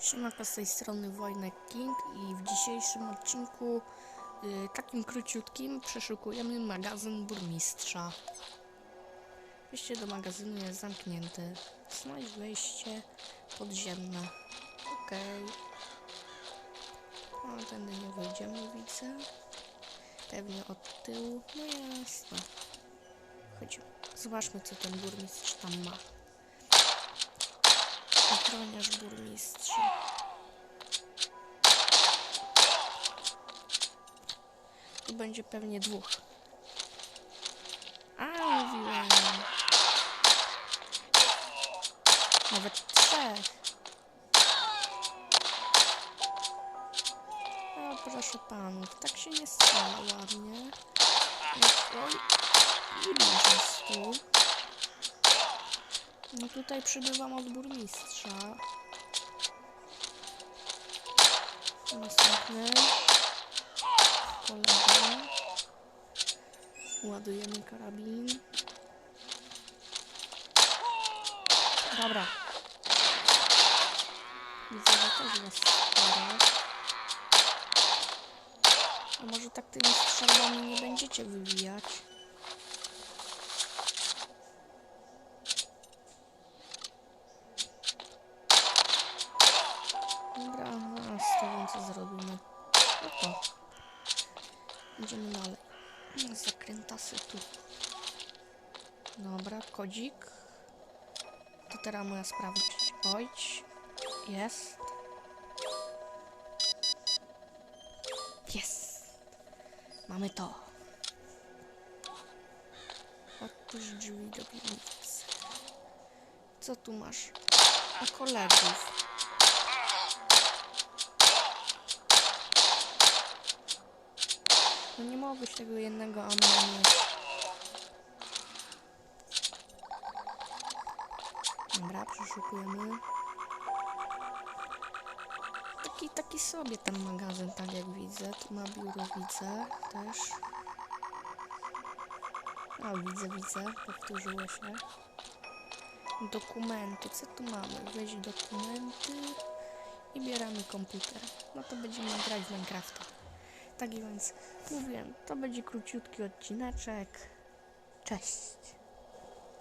Siemanko z tej strony Wojnek King i w dzisiejszym odcinku y, takim króciutkim przeszukujemy magazyn burmistrza. Wejście do magazynu jest zamknięte. Znajdź wejście podziemne. Okej. Okay. A tędy nie wyjdziemy, widzę. Pewnie od tyłu. No jasne. Chodźmy. Zobaczmy co ten burmistrz tam ma. Ochroniarz burmistrza. Tu będzie pewnie dwóch. A, mówiłem. Nawet trzech. O, proszę panów, tak się nie strzela ładnie. Oj, ile jest tu? No tutaj przybywam od burmistrza. Następny. Kolega. Ładujemy karabin. Dobra. Widzę, że też was sporo. A może tak tymi strzelbami nie będziecie wywijać? Dobra, a z co zrobimy. No to. Idziemy dalej. Zakrętasy tu. Dobra, kodzik. To teraz moja sprawdzić. Ojdź. Jest. Jest. Mamy to. Otwórz drzwi do piwnicy. Co tu masz? A kolegów. No nie mogłeś tego jednego ammo. Dobra, przeszukujemy. Taki, taki sobie ten magazyn, tak jak widzę. Tu ma biuro, widzę też. O, widzę, widzę. Powtórzyło się. Dokumenty. Co tu mamy? Weź dokumenty i bieramy komputer. No to będziemy grać w Minecrafta. Tak więc mówiłem, to będzie króciutki odcineczek. Cześć.